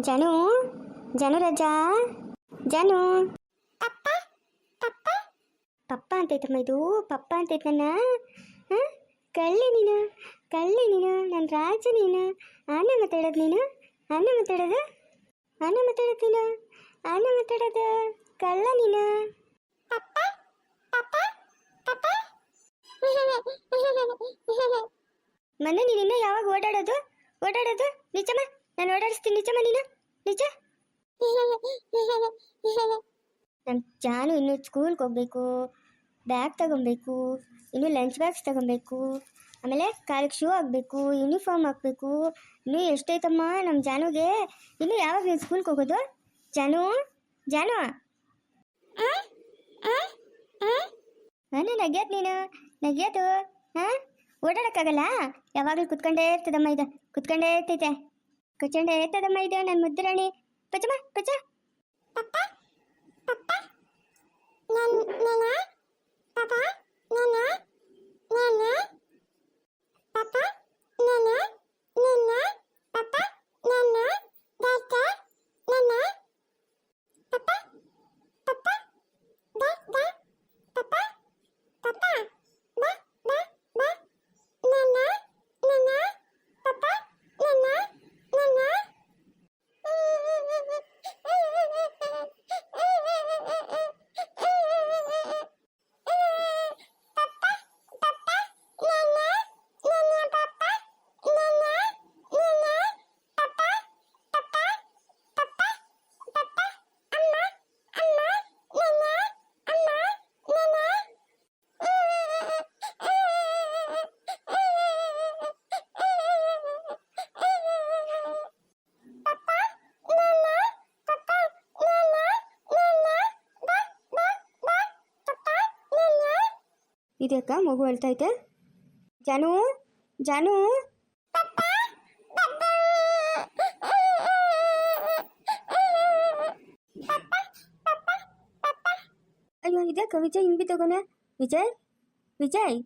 ಜನು ಜನು ರಜಾ, ಜನು. ಪಪ್ಪ ಅಂತೈತಮ್ಮ ಇದು, ಪಪ್ಪ ಅಂತೈತೆ ನನ್ನ. ಕಳ್ಳೆ ನೀನು ಕಳ್ಳೆ ನೀನು ನನ್ನ ರಾಜ ನೀನು. ಆನ ಮಾತಾಡೋದು ನೀನು ಆನ ಮಾತಾಡೋದು? ಆನ ಮಾತಾಡೋದು ನೀನು ಆನ ಮಾತಾಡೋದು ಕಳ್ಳ ನೀನು. ಮೊನ್ನೆ ನೀನು ಇನ್ನೂ ಯಾವಾಗ ಓಡಾಡೋದು? ಓಡಾಡೋದು? ನಿಜಮ್ಮ? ನಾನು ಓಡಾಡಿಸ್ತೀನಿ, ನಿಜ ನೀನು ನಿಜ? ನಮ್ಮ ಜಾನು ಇನ್ನು ಸ್ಕೂಲ್ಗೆ ಹೋಗ್ಬೇಕು ಬ್ಯಾಗ್ ತಗೊಬೇಕು, ಇನ್ನು ಲಂಚ್ ಬ್ಯಾಗ್ಸ್ ತಗೊಬೇಕು, ಆಮೇಲೆ ಕಾಲಿಗೆ ಶೂ ಹಾಕ್ಬೇಕು ಯೂನಿಫಾರ್ಮ್ ಹಾಕ್ಬೇಕು. ಇನ್ನು ಎಷ್ಟೈತಮ್ಮ ನಮ್ಮ ಜಾನುಗೆ? ಇನ್ನು ಯಾವಾಗ ನೀನು ಸ್ಕೂಲ್ಗೆ ಹೋಗೋದು? ಜಾನು? ಜಾನು? ನಾನು ನಗ್ಯಾತ್ ನೀನು? ನಗ್ಯಾತು ಹಾಂ? ಓಡಾಡೋಕ್ಕಾಗಲ್ಲ? ಯಾವಾಗಲೂ ಕುತ್ಕೊಂಡೇ ಇರ್ತದಮ್ಮ ಇದು. ಕುತ್ಕೊಂಡೇ ಇರ್ತೈತೆ. ಕುತ್ಕೊಂಡೇ ಇರ್ತದಮ್ಮ ಇದು ನನ್ನ ಮುದ್ದು ರಾಣಿ ಪಚ್ಚಮ್ಮ ಪಚ್ಚ ಪಪ್ಪ ಪಪ್ಪ ನನ್ ನನ ಪಪ್ಪ ನನ ನನ ಪಪ್ಪ ನನ ನನ ಪಪ್ಪ ನನ ದಾದ ನನ ಪಪ್ಪ ಪಪ್ಪ ದಾ ದಾ ಪಪ್ಪ ಪಪ್ಪ ಬಾ ಬಾ ಬಾ ನನ ನನ ಪಪ್ಪ ನನ ನನ ಇದಕ್ಕ ಮಗು ಅಳ್ತೈತೆ ಜಾನು ಜಾನು. ಅಯ್ಯೋ ಇದಕ್ಕ ವಿಜಯ್, ಹಿಂಗ್ ತಗೋಣ ವಿಜಯ್ ವಿಜಯ್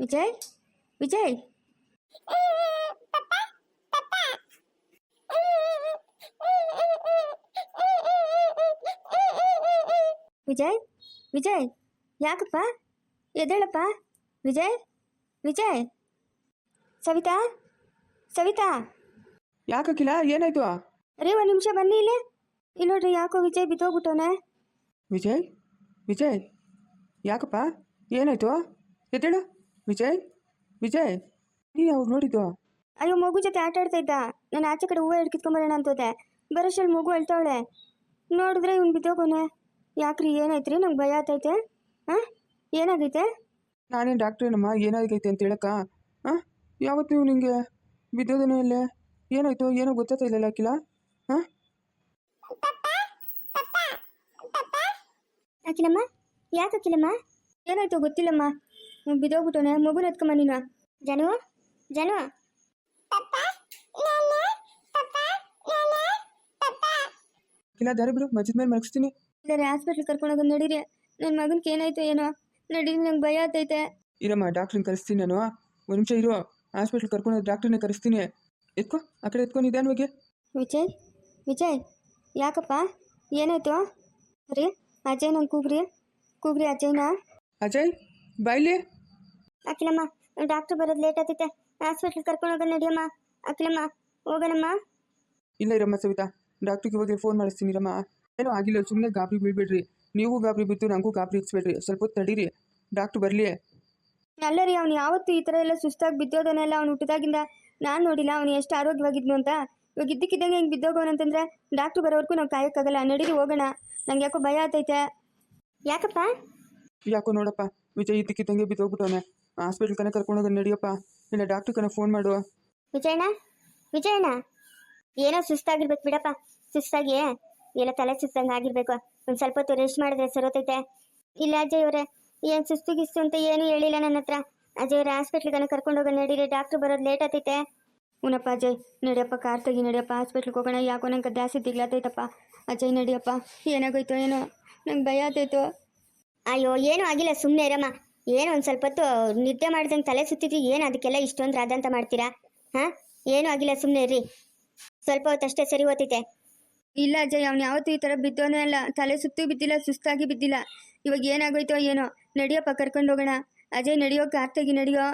ವಿಜಯ್ ವಿಜಯ್. ವಿಜಯ್ ವಿಜಯ್, ಯಾಕಪ್ಪ? ಎದ್ದೇಳಪ್ಪ. ವಿಜಯ್ ವಿಜಯ್. ಸವಿತಾ ಸವಿತಾ. ಯಾಕಕ್ಕಿಲ್ಲ ಏನಾಯ್ತು? ರೀ ಒಂದು ನಿಮಿಷ ಬನ್ನಿ ಇಲ್ಲಿ. ಇಲ್ಲಿ ನೋಡ್ರಿ ಯಾಕೋ ವಿಜಯ್ ಬಿದ್ದೋಗ್ಬಿಟ್ಟವನೆ. ವಿಜಯ್ ವಿಜಯ್ ಯಾಕಪ್ಪ? ಏನಾಯ್ತು? ಎದ್ದೇಳು. ವಿಜಯ್ ವಿಜಯ್. ನೀನು ಅವ್ರು ನೋಡಿದ್ದು? ಅಯ್ಯೋ ಮಗು ಜೊತೆ ಆಟ ಆಡ್ತಾ ಇದ್ದ. ನಾನು ಆಚೆ ಕಡೆ ಹೂವು ಹಿಡ್ಕಿತ್ಕೊಂಬರೋಣ ಅಂತೋದೆ ಬರೋಷಲ್ಲಿ ಮಗು ಅಳ್ತಾವಳೆ. ನೋಡಿದ್ರೆ ಇವ್ನು ಬಿದ್ದೋಗೋನೆ ಯಾಕ್ರಿ ಏನಾಯ್ತ್ರಿ? ನಂಗೆ ಭಯ ಆತೈತೆ ಹಾಂ? ಏನಾಗೈತೆ? ನಾನೇನು ಡಾಕ್ಟ್ರೇನಮ್ಮ ಏನಾಗೈತೆ ಅಂತ ಹೇಳಕ್ಕ? ಹಾಂ? ಯಾವತ್ತು ನೀವು ನಿಂಗೆ? ಬಿದ್ದೋದೇನೋ ಇಲ್ಲ? ಏನಾಯ್ತು? ಏನೋ ಗೊತ್ತಾಗ್ತಾ ಇಲ್ಲ ಅಕ್ಕಿಲ್ಲ ಹಾಂ? ಅಖಿಲಮ್ಮ? ಯಾಕೆ ಅಖಿಲಮ್ಮ? ಏನಾಯ್ತು ಗೊತ್ತಿಲ್ಲಮ್ಮ. ಹ್ಮ್, ಬಿದ್ದೋಗ್ಬಿಟ್ಟವನೆ. ಮಗುನ ಎತ್ಕೊಂಬ ನೀನು ಜನು? ಜನು? ಇಲ್ಲ ದಾರಿ ಬಿಡು. ಮಜ್ಜಿದ ಮೇಲೆ ಮಲಗಿಸ್ತೀನಿ. ಇಲ್ಲರೆ ಹಾಸ್ಪಿಟ್ಲ್ ಕರ್ಕೊಂಡೋಗಿ ನಡೀರಿ. ನನ್ನ ಮಗನ್ಗೆ ಏನಾಯ್ತು ಏನೋ. ನಡೀರಿ ನಂಗೆ ಭಯ ಆತೈತೆ ಇರಮ್ಮ ಡಾಕ್ಟ್ರನ್ನ ಕರೆಸ್ತೀನಿ ನಾನು. ಒಂದು ನಿಮಿಷ ಇರೋ. ಹಾಸ್ಪಿಟ್ಲ್ ಕರ್ಕೊಂಡು ಡಾಕ್ಟ್ರನ್ನ ಕರೆಸ್ತೀನಿ. ಎತ್ಕೋ ಆ ಕಡೆ ಎತ್ಕೊ ನಿಧಾನವಾಗಿ ವಿಜಯ್ ವಿಜಯ್ ಯಾಕಪ್ಪ? ಏನಾಯ್ತು? ರೀ ಅಜಯ್ ನಂಗೆ ಕೂಗ್ರಿ. ಕೂಗ್ರಿ ಅಜಯ್ನ. ಅಜಯ್ ಬಾಯ್ಲಿ. ಅಖಿಲಮ್ಮ ಡಾಕ್ಟ್ರ್ ಬರೋದು ಲೇಟ್ ಆಗ್ತೈತೆ. ಹಾಸ್ಪಿಟ್ಲ್ ಕರ್ಕೊಂಡು ಹೋಗೋಣ ನಡಿಯಮ್ಮ ಅಖಿಲಮ್ಮ ಹೋಗೋಣಮ್ಮ. ಇಲ್ಲ ಇರಮ್ಮ ಸವಿತಾ ಡಾಕ್ಟ್ರಿಗೆ ಹೋಗಿ ಫೋನ್ ಮಾಡಿಸ್ತೀನಿ ಇರಮ್ಮ. ಏನೋ ಆಗಿಲ್ಲ ಸುಮ್ಮನೆ ಗಾಬರಿ ಬೀಳ್ಬೇಡ್ರಿ. ನೀವು ಗಾಬರಿ ಬಿದ್ದು ನನಗೂ ಗಾಬರಿ ಇಕ್ಸ್ಬೇಡ್ರಿ ಸ್ವಲ್ಪ ಹೊತ್ತು ತಡೀರಿ ಡಾಕ್ಟ್ರು ಬರಲಿ. ಅಲ್ಲ ರೀ ಅವ್ನು ಯಾವತ್ತು ಈ ಥರ ಎಲ್ಲ ಸುಸ್ತಾಗಿ ಬಿದ್ದೋದನ್ನೆಲ್ಲ ಅವ್ನು ಹುಟ್ಟಿದಾಗಿಂದ ನಾನು ನೋಡಿಲ್ಲ. ಅವ್ನು ಎಷ್ಟು ಆರೋಗ್ಯವಾಗಿದ್ನು ಅಂತ. ಇವಾಗ ಇದ್ದಕ್ಕಿದ್ದಂಗೆ ಹಿಂಗೆ ಬಿದ್ದೋಗೋನಂತಂದ್ರೆ ಡಾಕ್ಟ್ರು ಬರೋವರೆಗೂ ನಾವು ಕಾಯೋಕ್ಕಾಗಲ್ಲ. ನಡೀರಿ ಹೋಗೋಣ. ನಂಗೆ ಯಾಕೋ ಭಯ ಆತೈತೆ. ಯಾಕಪ್ಪ? ಯಾಕೋ ನೋಡಪ್ಪ ವಿಜಯ್ ಇದ್ದಕ್ಕಿದ್ದಂಗೆ ಬಿದ್ದೋಗ್ಬಿಟ್ಟವನೆ. ಹಾಸ್ಪಿಟ್ಲ್ ಕನೆ ಕರ್ಕೊಂಡೋಗಿ ನಡಿಯಪ್ಪ. ಇಲ್ಲ ಡಾಕ್ಟ್ರ್ ಕನೆ ಫೋನ್ ಮಾಡು. ವಿಜಯಣ್ಣ? ವಿಜಯಣ್ಣ? ಏನೋ ಸುಸ್ತಾಗಿರ್ಬೇಕು ಬಿಡಪ್ಪ. ಸುಸ್ತಾಗಿ ಏನೋ ತಲೆ ಸುಸ್ತಂಗೆ ಆಗಿರ್ಬೇಕು. ಒಂದು ಸ್ವಲ್ಪ ಹೊತ್ತು ರೆಸ್ಟ್ ಮಾಡಿದ್ರೆ ಸರೋತೈತೆ ಇಲ್ಲ ಅಜಯ್ ಅವರೇ, ಏನು ಸುಸ್ತು ಗಿಸ್ತು ಅಂತ ಏನು ಹೇಳಿಲ್ಲ ನನ್ನ ಹತ್ರ. ಅಜಯ್ ಅವರೇ ಕರ್ಕೊಂಡು ಹೋಗೋಣ ನಡೀರಿ ಡಾಕ್ಟರ್ ಬರೋದು ಲೇಟ್ ಆತೈತೆ. ಉನಪ್ಪ ಅಜಯ್, ನಡಿಯಪ್ಪ, ಕಾರ್ ತೆಗಿ, ನಡಿಯಪ್ಪ ಹಾಸ್ಪಿಟ್ಲ್ಗೆ ಹೋಗೋಣ, ಯಾಕೋ ನಂಗೆ ಜಾಸ್ತಿ ದಿಗ್ಲಾತೈತಪ್ಪ ಅಜಯ್, ನಡಿಯಪ್ಪ, ಏನಾಗೋಯ್ತೋ ಏನೋ, ನಂಗೆ ಭಯ ಆತೈತೋ. ಅಯ್ಯೋ, ಏನೂ ಆಗಿಲ್ಲ ಸುಮ್ಮನೆ ಇರಮ್ಮ. ಏನೋ ಒಂದು ಸ್ವಲ್ಪ ಹೊತ್ತು ನಿದ್ದೆ ಮಾಡ್ದಂಗೆ ತಲೆ ಸುತ್ತಿದ್ರಿ, ಏನು ಅದಕ್ಕೆಲ್ಲ ಇಷ್ಟೊಂದು ರಾದಂತ ಮಾಡ್ತೀರಾ? ಹಾಂ? ಏನೂ ಆಗಿಲ್ಲ ಸುಮ್ಮನೆ ಇರ್ರಿ. ಸ್ವಲ್ಪ ಹೊತ್ತಷ್ಟೇ ಸರಿ ಹೋತೈತೆ. ಇಲ್ಲ ಅಜಯ್ ಅವ್ನು ಯಾವತ್ತೂ ಈ ಥರ ಬಿದ್ದೋನೇ ಅಲ್ಲ ತಲೆ ಸುತ್ತೂ ಬಿದ್ದಿಲ್ಲ ಸುಸ್ತಾಗಿ ಬಿದ್ದಿಲ್ಲ. ಇವಾಗ ಏನಾಗೋಯ್ತೋ ಏನೋ. ನಡಿಯಪ್ಪ ಕರ್ಕೊಂಡು ಹೋಗೋಣ. ಅಜಯ್ ನಡಿಯೋ ಕಾರ್ ತೆಗಿ ನಡಿಯೋ.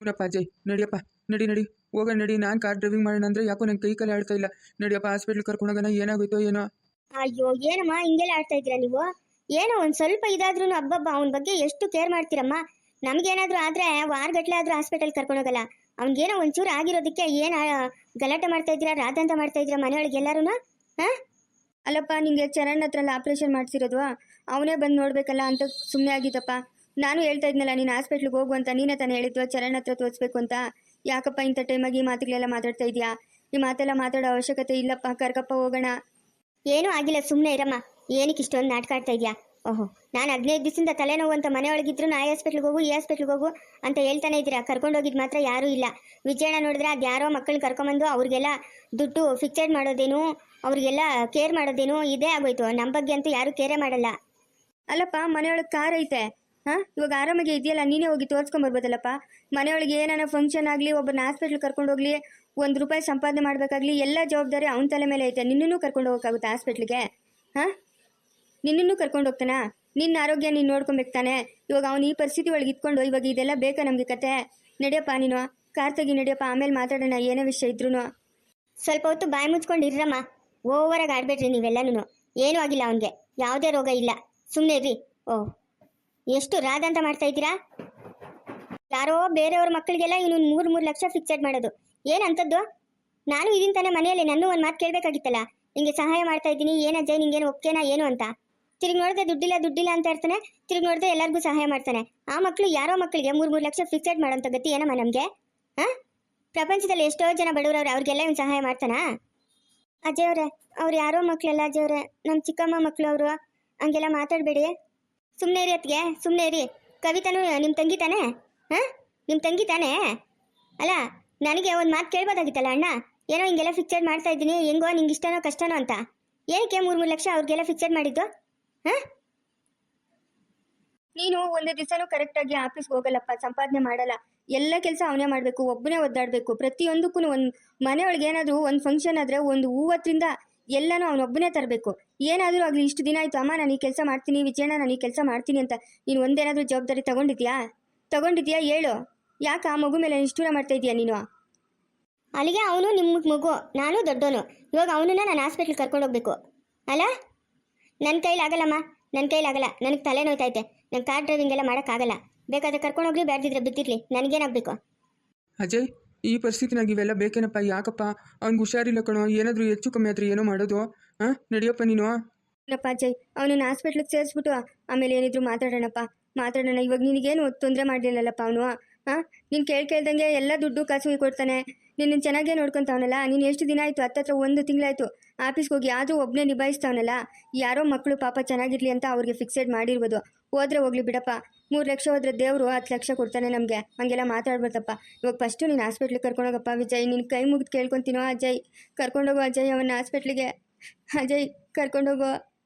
ನೋಡಪ್ಪ ಅಜಯ್ ನಡಿಯಪ್ಪ ನಡಿ ನಡಿ. ಹೋಗೋಣ ನಡಿ. ನಾನು ಕಾರ್ ಡ್ರೈವಿಂಗ್ ಮಾಡೋಣ ಅಂದರೆ ಯಾಕೋ ನಂಗೆ ಕೈ ಕಾಲು ಆಡ್ತಾ ಇಲ್ಲ. ನಡಿಯಪ್ಪ ಹಾಸ್ಪಿಟ್ಲ್ ಕರ್ಕೊಂಡೋಗೋಣ ಏನಾಗೋಯ್ತೋ ಏನೋ. ಅಯ್ಯೋ ಏನಮ್ಮ ಹಿಂಗೆಲ್ಲ ಆಡ್ತಾ ಇದ್ದೀರಾ ನೀವು? ಏನೋ ಒಂದು ಸ್ವಲ್ಪ ಇದಾದ್ರೂ ಹಬ್ಬಬ್ಬ ಅವನ ಬಗ್ಗೆ ಎಷ್ಟು ಕೇರ್ ಮಾಡ್ತೀರಮ್ಮ? ನಮ್ಗೇನಾದ್ರೂ ಆದ್ರೆ ವಾರಗಟ್ಲೆ ಆದ್ರೂ ಹಾಸ್ಪಿಟಲ್ ಕರ್ಕೊಂಡೋಗಲ್ಲ ಅವ್ನಿಗೇನೋ ಒಂಚೂರು ಆಗಿರೋದಕ್ಕೆ ಏನು ಗಲಾಟೆ ಮಾಡ್ತಾ ಇದ್ದೀರಾ ರಾದಂತ ಮಾಡ್ತಾ ಇದ್ದೀರಾ ಮನೆಯೊಳಗೆ ಎಲ್ಲಾರು ಹಾ? ಅಲ್ಲಪ್ಪ ನಿಂಗೆ ಚರಣ್ ಹತ್ರ ಆಪ್ರೇಷನ್ ಮಾಡಿಸಿರೋದು. ಅವನೇ ಬಂದು ನೋಡಬೇಕಲ್ಲ ಅಂತ ಸುಮ್ಮನೆ ಆಗಿದ್ದಪ್ಪ. ನಾನು ಹೇಳ್ತಾ ಇದ್ನಲ್ಲ ನೀನು ಹಾಸ್ಪಿಟ್ಲಿಗೆ ಹೋಗು ಅಂತ ನೀನೇ ತಾನೇ ಹೇಳಿದ್ವ ಚರಣ್ ಹತ್ರ ತೋರಿಸ್ಬೇಕು ಅಂತ. ಯಾಕಪ್ಪ ಇಂಥ ಟೈಮಾಗಿ ಈ ಮಾತುಗಳೆಲ್ಲ ಮಾತಾಡ್ತಾ ಇದೆಯಾ? ಈ ಮಾತೆಲ್ಲ ಮಾತಾಡೋ ಅವಶ್ಯಕತೆ ಇಲ್ಲಪ್ಪ ಕರ್ಕಪ್ಪ ಹೋಗೋಣ. ಏನೂ ಆಗಿಲ್ಲ ಸುಮ್ಮನೆ ಇರಮ್ಮ. ಏನಕ್ಕೆ ಇಷ್ಟೊಂದು ನಾಟಕ ಆಡ್ತಾ ಇದೆಯಾ? ಓಹೋ. ನಾನು ಹದಿನೈದು ದಿವಸದಿಂದ ತಲೆನೋವು ಅಂತ ಮನೆಯೊಳಗಿದ್ರು ನಾ ಹಾಸ್ಪಿಟ್ಲ್ಗೆ ಹೋಗು, ಈ ಹಾಸ್ಪಿಟ್ಲಿಗೆ ಹೋಗು ಅಂತ ಹೇಳ್ತಾನೆ ಇದ್ದೀರಾ? ಕರ್ಕೊಂಡೋಗಿದ್ದು ಮಾತ್ರ ಯಾರೂ ಇಲ್ಲ. ವಿಜಯಣ್ಣ ನೋಡಿದ್ರೆ ಅದು ಯಾರೋ ಮಕ್ಕಳನ್ನ ಕರ್ಕೊಂಬಂದು ಅವ್ರಿಗೆಲ್ಲ ದುಡ್ಡು ಫಿಕ್ಸೆಡ್ ಮಾಡೋದೇನು, ಅವ್ರಿಗೆಲ್ಲ ಕೇರ್ ಮಾಡೋದೇನು, ಇದೇ ಆಗೋಯ್ತು. ನಮ್ಮ ಬಗ್ಗೆ ಅಂತೂ ಯಾರೂ ಕೇರೇ ಮಾಡಲ್ಲ. ಅಲ್ಲಪ್ಪ, ಮನೆಯೊಳಗೆ ಕಾರ್ ಐತೆ. ಹಾಂ? ಇವಾಗ ಆರಾಮಾಗಿ ಇದೆಯಲ್ಲ, ನೀನೇ ಹೋಗಿ ತೋರಿಸ್ಕೊಂಬರ್ಬೋದಲ್ಲಪ್ಪ ಮನೆಯೊಳಗೆ ಏನಾನ ಫಂಕ್ಷನ್ ಆಗಲಿ ಒಬ್ಬನ ಹಾಸ್ಪಿಟ್ಲ್ ಕರ್ಕೊಂಡು ಹೋಗ್ಲಿ, ಒಂದು ರೂಪಾಯಿ ಸಂಪಾದನೆ ಮಾಡಬೇಕಾಗ್ಲಿ, ಎಲ್ಲ ಜವಾಬ್ದಾರಿ ಅವನ ತಲೆ ಮೇಲೆ ಐತೆ. ನಿನ್ನೂ ಕರ್ಕೊಂಡು ಹೋಗೋಕ್ಕಾಗುತ್ತೆ ಹಾಸ್ಪಿಟ್ಲಿಗೆ ಹಾಂ? ನಿನ್ನನ್ನು ಕರ್ಕೊಂಡು ಹೋಗ್ತಾನಾ? ನಿನ್ನ ಆರೋಗ್ಯ ನೀನು ನೋಡ್ಕೊಬೇಕು ತಾನೆ. ಇವಾಗ ಅವನು ಈ ಪರಿಸ್ಥಿತಿ ಒಳಗೆ ಇಟ್ಕೊಂಡು ಇವಾಗ ಇದೆಲ್ಲ ಬೇಕಾ ನಮಗೆ ಕತೆ? ನಡೆಯಪ್ಪ ನೀನು, ಕಾರ್ ತೆಗಿ ನಡಿಯಪ್ಪ, ಆಮೇಲೆ ಮಾತಾಡೋಣ, ಏನೇ ವಿಷಯ ಇದ್ರೂ ಸ್ವಲ್ಪ ಹೊತ್ತು ಬಾಯಿ ಮುಚ್ಕೊಂಡು ಇರ್ರಮ್ಮ. ಓವರಾಗಿ ಆಡ್ಬೇಡ್ರಿ ನೀವೆಲ್ಲನೂ ಏನೂ ಆಗಿಲ್ಲ ಅವನಿಗೆ. ಯಾವುದೇ ರೋಗ ಇಲ್ಲ. ಸುಮ್ಮನೆ ಇರ್ರಿ. ಓ, ಎಷ್ಟು ರಾದ ಅಂತ ಮಾಡ್ತಾ ಇದ್ದೀರಾ? ಯಾರೋ ಬೇರೆಯವ್ರ ಮಕ್ಕಳಿಗೆಲ್ಲ ಇವನು ಮೂರು ಮೂರು ಲಕ್ಷ ಫಿಕ್ಸೆಡ್ ಮಾಡೋದು. ಏನಂತದ್ದು ನಾನು ಇದೀನಿ ತಾನೇ ಮನೆಯಲ್ಲಿ, ನನ್ನ ಒಂದು ಮಾತು ಕೇಳಬೇಕಾಗಿತ್ತಲ್ಲ. ನಿಂಗೆ ಸಹಾಯ ಮಾಡ್ತಾ ಇದ್ದೀನಿ ಏನಜ್ಜ ನಿಂಗೇನು ಓಕೆನಾ ಏನು ಅಂತ? ತಿರುಗಿ ನೋಡಿದೆ ದುಡ್ಡಿಲ್ಲ ದುಡ್ಡಿಲ್ಲ ಅಂತ ಇರ್ತಾನೆ, ತಿರುಗಿ ನೋಡಿದೆ ಎಲ್ಲರಿಗೂ ಸಹಾಯ ಮಾಡ್ತಾನೆ. ಆ ಮಕ್ಕಳು ಯಾರೋ ಮಕ್ಕಳಿಗೆ ಮೂರು ಮೂರು ಲಕ್ಷ ಫಿಕ್ಸೆಡ್ ಮಾಡೋಂಥ ಗತಿ ಏನಮ್ಮ ನಮಗೆ? ಹಾಂ? ಪ್ರಪಂಚದಲ್ಲಿ ಎಷ್ಟೋ ಜನ ಬಡವರವ್ರೆ, ಅವ್ರಿಗೆಲ್ಲ ಇವ್ನು ಸಹಾಯ ಮಾಡ್ತಾನಾ? ಅಜಯವ್ರೆ ಅವ್ರೆ ಯಾರೋ ಮಕ್ಕಳೆಲ್ಲ ಅಜಯವ್ರೆ ನಮ್ಮ ಚಿಕ್ಕಮ್ಮ ಮಕ್ಕಳು ಅವರು, ಹಂಗೆಲ್ಲ ಮಾತಾಡಬೇಡಿ. ಸುಮ್ಮನೆ ಇರಿ ಅತ್ತಿಗೆ ಸುಮ್ಮನೆ ಇರಿ. ಕವಿತಾನು ನಿಮ್ಮ ತಂಗಿ ತಾನೆ? ಹಾಂ? ನಿಮ್ಮ ತಂಗಿ ತಾನೇ? ಅಲ್ಲ, ನನಗೆ ಒಂದು ಮಾತು ಕೇಳ್ಬೋದಾಗಿತ್ತಲ್ಲ ಅಣ್ಣ? ಏನೋ ಹಿಂಗೆಲ್ಲ ಫಿಕ್ಸೆಡ್ ಮಾಡ್ತಾ ಇದ್ದೀನಿ, ಹೆಂಗೋ ನಿಂಗೆ ಇಷ್ಟನೋ ಕಷ್ಟನೋ ಅಂತ. ಏನಕ್ಕೆ ಮೂರು ಮೂರು ಲಕ್ಷ ಅವ್ರಿಗೆಲ್ಲ ಫಿಕ್ಸೆಡ್ ಮಾಡಿದ್ದು? ಹಾಂ? ನೀನು ಒಂದೇ ದಿವಸನೂ ಕರೆಕ್ಟಾಗಿ ಆಫೀಸ್ಗೆ ಹೋಗಲ್ಲಪ್ಪ, ಸಂಪಾದನೆ ಮಾಡಲ್ಲ. ಎಲ್ಲ ಕೆಲಸ ಅವನೇ ಮಾಡಬೇಕು, ಒಬ್ಬನೇ ಒದ್ದಾಡಬೇಕು. ಪ್ರತಿಯೊಂದಕ್ಕೂ ಒಂದು ಮನೆಯೊಳಗೆ ಏನಾದರೂ ಒಂದು ಫಂಕ್ಷನ್ ಆದರೆ ಒಂದು ಹೂವತ್ತರಿಂದ ಎಲ್ಲನೂ ಅವನೊಬ್ಬನೇ ತರಬೇಕು. ಏನಾದರೂ ಆಗಲಿ, ಇಷ್ಟು ದಿನ ಆಯಿತು, ಅಮ್ಮ ನಾನು ಈ ಕೆಲಸ ಮಾಡ್ತೀನಿ, ವಿಜಯಣ್ಣ ನಾನು ಈ ಕೆಲಸ ಮಾಡ್ತೀನಿ ಅಂತ ನೀನು ಒಂದೇನಾದರೂ ಜವಾಬ್ದಾರಿ ತಗೊಂಡಿದ್ಯಾ? ತಗೊಂಡಿದ್ಯಾ ಹೇಳು. ಯಾಕೆ ಆ ಮಗು ಮೇಲೆ ನಿಷ್ಠೂರ ಮಾಡ್ತಾ ಇದೀಯಾ ನೀನು? ಅಲ್ಲಿಗೆ ಅವನು ನಿಮ್ಮ ಮಗು, ನಾನು ದೊಡ್ಡವನು. ಇವಾಗ ಅವನನ್ನ ನಾನು ಹಾಸ್ಪಿಟ್ಲ್ ಕರ್ಕೊಂಡು ಹೋಗ್ಬೇಕು. ಅಲ್ಲ? ನನ್ನ ಕೈಲಾಗಲ್ಲಮ್ಮ ನನ್ನ ಕೈಲಾಗಲ್ಲ ನನಗೆ ತಲೆ ನೋಯ್ತೈತೆ ನಂಗೆ ಕಾರ್ ಡ್ರೈವಿಂಗ್ ಎಲ್ಲ ಮಾಡೋಕ್ಕಾಗಲ್ಲ. ಬೇಕಾದ್ರೆ ಕರ್ಕೊಂಡು ಹೋಗ್ಲಿ ಬೇಡದಿದ್ರೆ ಬಿದ್ದಿರ್ಲಿ. ನನಗೇನಾಗಬೇಕು? ಅಜಯ್ ಈ ಪರಿಸ್ಥಿತಿನಾಗ ಇವೆಲ್ಲ ಬೇಕೇನಪ್ಪ? ಯಾಕಪ್ಪ? ಅವ್ನಿಗೆ ಹುಷಾರಿಲ್ಲ ಕಣೋ. ಏನಾದರೂ ಹೆಚ್ಚು ಕಮ್ಮಿ ಆದ್ರೆ ಏನೋ ಮಾಡೋದು? ಹಾಂ ನಡೆಯಪ್ಪ ನೀನು? ಇಲ್ಲಪ್ಪ ಅಜಯ್ ಅವನನ್ನ ಹಾಸ್ಪಿಟ್ಲಿಗೆ ಸೇರಿಸ್ಬಿಟ್ಟು ಆಮೇಲೆ ಏನಿದ್ರು ಮಾತಾಡೋಣಪ್ಪ. ಮಾತಾಡೋಣ. ಇವಾಗ ನಿನಗೇನು ತೊಂದರೆ ಮಾಡಲಿಲ್ಲಲ್ಲಪ್ಪ ಅವನು? ಹಾಂ ನೀನು ಕೇಳಿ ಕೇಳ್ದಂಗೆ ಎಲ್ಲ ದುಡ್ಡು ಕಾಸು ಕೊಡ್ತಾನೆ. ನಿನ್ನ ಚೆನ್ನಾಗೇ ನೋಡ್ಕೊತಾವನಲ್ಲ? ನೀನು ಎಷ್ಟು ದಿನ ಆಯಿತು ಹತ್ತತ್ರ ಒಂದು ತಿಂಗಳಾಯಿತು. ಆಫೀಸ್ಗೆ ಹೋಗಿ ಆದರೂ ಒಬ್ಬನೇ ನಿಭಾಯಿಸ್ತಾವನಲ್ಲ? ಯಾರೋ ಮಕ್ಕಳು ಪಾಪ ಚೆನ್ನಾಗಿರಲಿ ಅಂತ ಅವ್ರಿಗೆ ಫಿಕ್ಸೆಡ್ ಮಾಡಿರ್ಬೋದು. ಹೋದ್ರೆ ಹೋಗ್ಲಿ ಬಿಡಪ್ಪ. ಮೂರು ಲಕ್ಷ ಹೋದ್ರೆ ದೇವರು ಹತ್ತು ಲಕ್ಷ ಕೊಡ್ತಾನೆ ನಮಗೆ. ಹಂಗೆಲ್ಲ ಮಾತಾಡ್ಬಾರ್ದಪ್ಪ. ಇವಾಗ ಫಸ್ಟು ನೀನು ಹಾಸ್ಪಿಟ್ಲಿಗೆ ಕರ್ಕೊಂಡೋಗಪ್ಪ ವಿಜಯ್. ನಿನ್ನ ಕೈ ಮುಗಿದು ಕೇಳ್ಕೊತೀನೋ ಅಜಯ್. ಕರ್ಕೊಂಡೋಗೋ ಅಜಯ್ ಅವನ್ನ ಹಾಸ್ಪಿಟ್ಲಿಗೆ ಅಜಯ್ ಕರ್ಕೊಂಡೋಗು.